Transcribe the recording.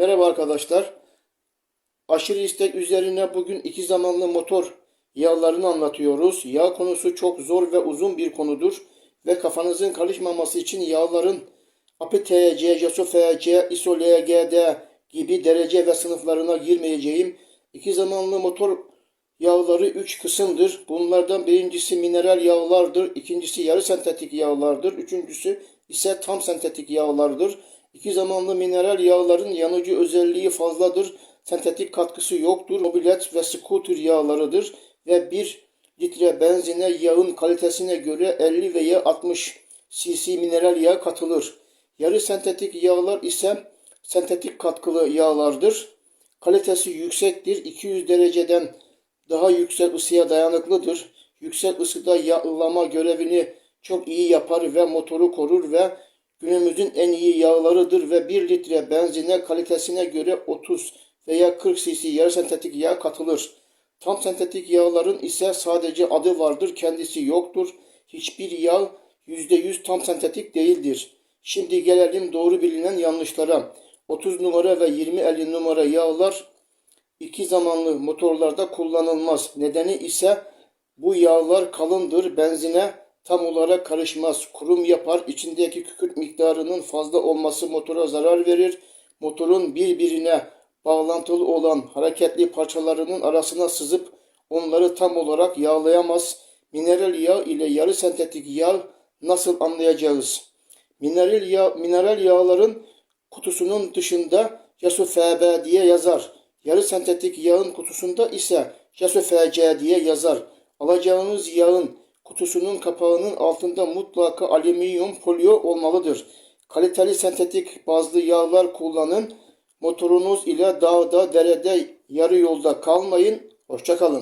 Merhaba arkadaşlar. Aşırı istek üzerine bugün iki zamanlı motor yağlarını anlatıyoruz. Yağ konusu çok zor ve uzun bir konudur. Ve kafanızın karışmaması için yağların APTC, JASO-FC, ISO-LGD gibi derece ve sınıflarına girmeyeceğim. İki zamanlı motor yağları üç kısımdır. Bunlardan birincisi mineral yağlardır. ikincisi yarı sentetik yağlardır. Üçüncüsü ise tam sentetik yağlardır. İki zamanlı mineral yağların yanıcı özelliği fazladır. Sentetik katkısı yoktur. Mobilet ve scooter yağlarıdır. Ve 1 litre benzine yağın kalitesine göre 50 veya 60 cc mineral yağ katılır. Yarı sentetik yağlar ise sentetik katkılı yağlardır. Kalitesi yüksektir. 200 dereceden daha yüksek ısıya dayanıklıdır. Yüksek ısıda yağlama görevini çok iyi yapar ve motoru korur ve günümüzün en iyi yağlarıdır ve 1 litre benzine kalitesine göre 30 veya 40 cc yarı sentetik yağ katılır. Tam sentetik yağların ise sadece adı vardır, kendisi yoktur. Hiçbir yağ %100 tam sentetik değildir. Şimdi gelelim doğru bilinen yanlışlara. 30 numara ve 20-50 numara yağlar iki zamanlı motorlarda kullanılmaz. Nedeni ise bu yağlar kalındır, benzine tam olarak karışmaz, kurum yapar, içindeki kükürt miktarının fazla olması motora zarar verir. Motorun birbirine bağlantılı olan hareketli parçalarının arasına sızıp onları tam olarak yağlayamaz. Mineral yağ ile yarı sentetik yağ nasıl anlayacağız? Mineral yağ, mineral yağların kutusunun dışında JASO-FB diye yazar. Yarı sentetik yağın kutusunda ise JASO-FC diye yazar. Alacağınız yağın kutusunun kapağının altında mutlaka alüminyum folyo olmalıdır. Kaliteli sentetik bazlı yağlar kullanın. Motorunuz ile dağda, derede, yarı yolda kalmayın. Hoşçakalın.